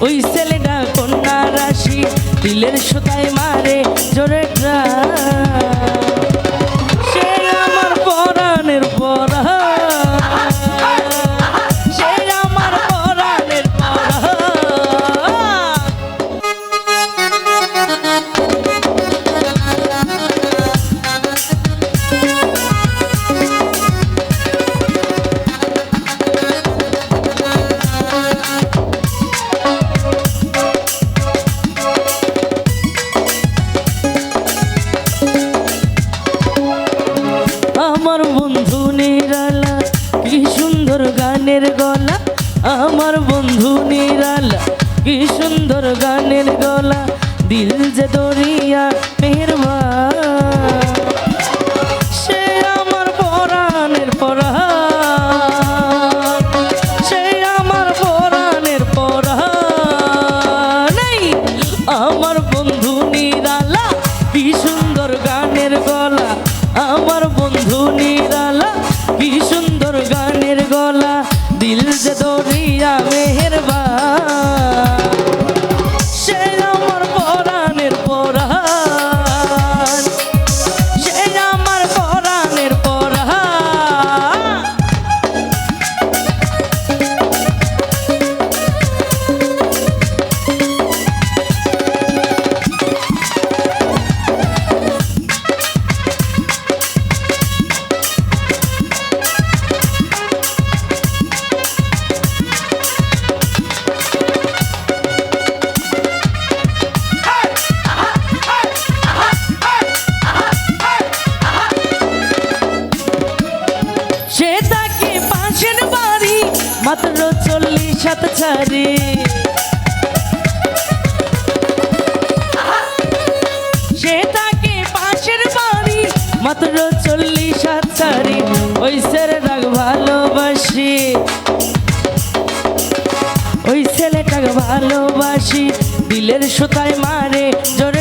ওই ছেলেটা কন্যা রাশি দিলের সোতায় মারে জোরে গলা আমার বন্ধু নিরালা কি সুন্দর গানের গলা দিল যে দরিয়া মেহরবা চল্লিশ সে তাকে পাশের বাড়ি মাত্র চল্লিশ হাত ছাড়ি। ওই ছেলেটাকে ভালোবাসি। ওই ছেলেটাকে ভালোবাসি। দিলের সুতায় মারে, জোরে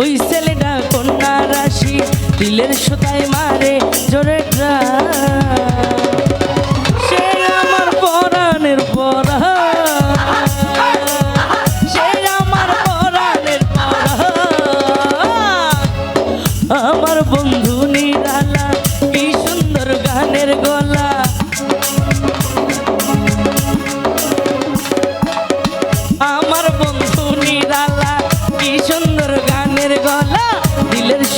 ওই ছেলেটা কন্যা রাশি, দিলের সুতায় মারে জোরে। সে আমার পরাণ। সে আমার আমার বন্ধু নিরালা, কি সুন্দর গানের গলা। দিলের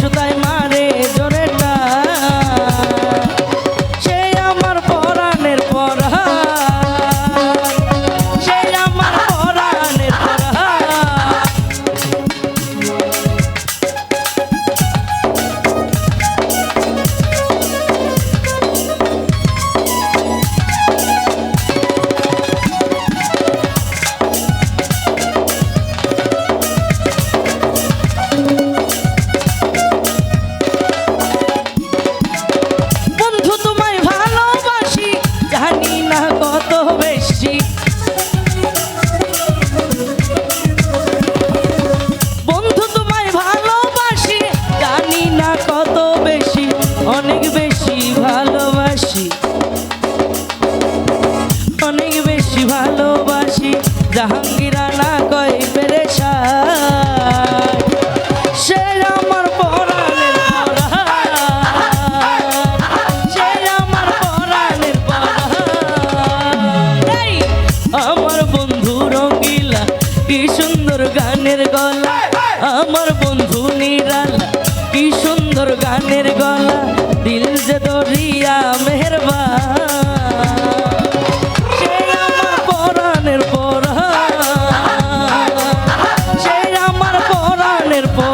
গানের গলা। আমার বন্ধু নিরালা কি সুন্দর গানের গলা। দিল যে দরিয়া মেহরবা পরাণের পরা সে আমার পরাণের পরা